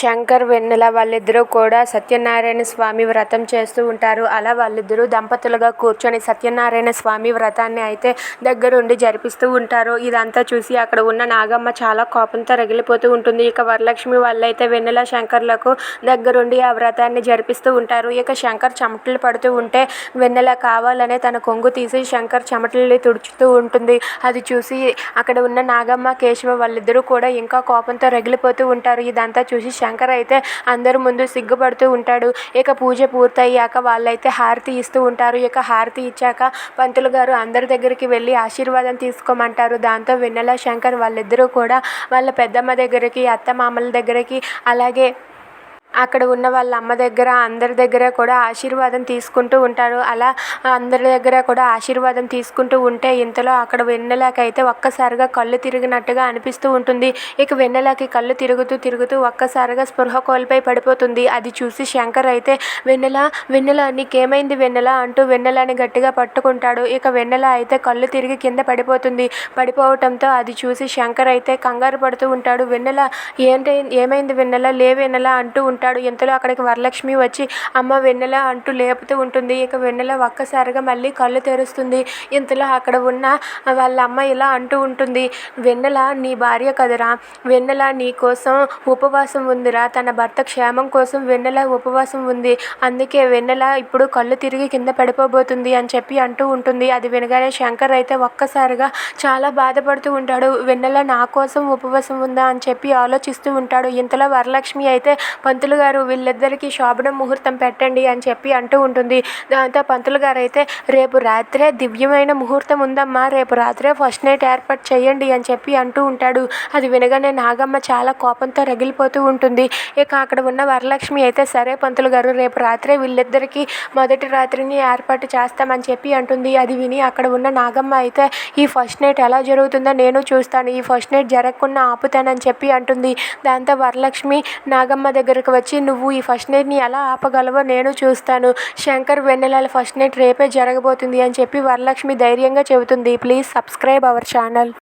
శంకర్ వెన్నెల వాళ్ళిద్దరూ కూడా సత్యనారాయణ స్వామి వ్రతం చేస్తూ ఉంటారు. అలా వాళ్ళిద్దరూ దంపతులుగా కూర్చొని సత్యనారాయణ స్వామి వ్రతాన్ని అయితే దగ్గరుండి జరిపిస్తూ ఉంటారు. ఇదంతా చూసి అక్కడ ఉన్న నాగమ్మ చాలా కోపంతో రగిలిపోతూ ఉంటుంది. ఇక వరలక్ష్మి వాళ్ళైతే వెన్నెల శంకర్లకు దగ్గరుండి ఆ వ్రతాన్ని జరిపిస్తూ ఉంటారు. ఇక శంకర్ చెమటలు పడుతూ ఉంటే వెన్నెల కావాలనే తన కొంగు తీసి శంకర్ చెమటల్ని తుడుచుతూ ఉంటుంది. అది చూసి అక్కడ ఉన్న నాగమ్మ కేశవ వాళ్ళిద్దరూ కూడా ఇంకా కోపంతో రగిలిపోతూ ఉంటారు. ఇదంతా చూసి శంకర్ శంకర్ అయితే అందరి ముందు సిగ్గుపడుతూ ఉంటాడు. ఇక పూజ పూర్తయ్యాక వాళ్ళైతే హారతి ఇస్తూ ఉంటారు. ఇక హారతి ఇచ్చాక పంతులు గారు అందరి దగ్గరికి వెళ్ళి ఆశీర్వాదం తీసుకోమంటారు. దాంతో వెన్నెల శంకర్ వాళ్ళిద్దరూ కూడా వాళ్ళ పెద్దమ్మ దగ్గరికి అత్తమామల దగ్గరికి అలాగే అక్కడ ఉన్న వాళ్ళ అమ్మ దగ్గర అందరి దగ్గర కూడా ఆశీర్వాదం తీసుకుంటూ ఉంటారు. అలా అందరి దగ్గర కూడా ఆశీర్వాదం తీసుకుంటూ ఉంటే ఇంతలో అక్కడ వెన్నెలకైతే ఒక్కసారిగా కళ్ళు తిరిగినట్టుగా అనిపిస్తూ ఉంటుంది. ఇక వెన్నెలకి కళ్ళు తిరుగుతూ తిరుగుతూ ఒక్కసారిగా స్పృహ కోల్పోయి పడిపోతుంది. అది చూసి శంకర్ అయితే వెన్నెల వెన్నెల నీకేమైంది వెన్నెల? అంటూ వెన్నెలని గట్టిగా పట్టుకుంటాడు. ఇక వెన్నెల అయితే కళ్ళు తిరిగి కింద పడిపోతుంది. పడిపోవటంతో అది చూసి శంకర్ అయితే కంగారు పడుతూ ఉంటాడు. వెన్నెల ఏంటై ఏమైంది వెన్నెల? లే వెన్నెల అంటూ ఉంటాడు. ఇంతలో అక్కడికి వరలక్ష్మి వచ్చి అమ్మ వెన్నెల అంటూ లేపుతూ ఉంటుంది. ఇక వెన్నెల ఒక్కసారిగా మళ్ళీ కళ్ళు తెరుస్తుంది. ఇంతలో అక్కడ ఉన్న వాళ్ళ అమ్మ ఇలా అంటూ ఉంటుంది వెన్నెల నీ భార్య కదరా? వెన్నెల నీ కోసం ఉపవాసం ఉందిరా. తన భర్త క్షేమం కోసం వెన్నెల ఉపవాసం ఉంది. అందుకే వెన్నెల ఇప్పుడు కళ్ళు తిరిగి కింద పడిపోబోతుంది అని చెప్పి అంటూ ఉంటుంది. అది వినగానే శంకర్ అయితే ఒక్కసారిగా చాలా బాధపడుతూ ఉంటాడు. వెన్నెల నా కోసం ఉపవాసం ఉందా? అని చెప్పి ఆలోచిస్తూ ఉంటాడు. ఇంతలో వరలక్ష్మి అయితే పంతులు పంతులు గారు వీళ్ళిద్దరికీ శోభనం ముహూర్తం పెట్టండి అని చెప్పి అంటూ ఉంటుంది. దాంతో పంతులు గారు అయితే రేపు రాత్రే దివ్యమైన ముహూర్తం ఉందమ్మా రేపు రాత్రే ఫస్ట్ నైట్ ఏర్పాటు చేయండి అని చెప్పి అంటూ ఉంటాడు. అది వినగానే నాగమ్మ చాలా కోపంతో రగిలిపోతూ ఉంటుంది. ఇక అక్కడ ఉన్న వరలక్ష్మి అయితే సరే పంతులు గారు రేపు రాత్రే వీళ్ళిద్దరికీ మొదటి రాత్రిని ఏర్పాటు చేస్తామని చెప్పి అంటుంది. అది విని అక్కడ ఉన్న నాగమ్మ అయితే ఈ ఫస్ట్ నైట్ ఎలా జరుగుతుందో నేను చూస్తాను. ఈ ఫస్ట్ నైట్ జరగకుండా ఆపుతానని చెప్పి అంటుంది. దాంతో వరలక్ష్మి నాగమ్మ దగ్గరకు వచ్చి నువ్వు ఈ ఫస్ట్ నైట్ని ఎలా ఆపగలవో నేను చూస్తాను. శంకర్ వెన్నెల ఫస్ట్ నైట్ రేపే జరగబోతుంది అని చెప్పి వరలక్ష్మి ధైర్యంగా చెబుతుంది. Please subscribe our channel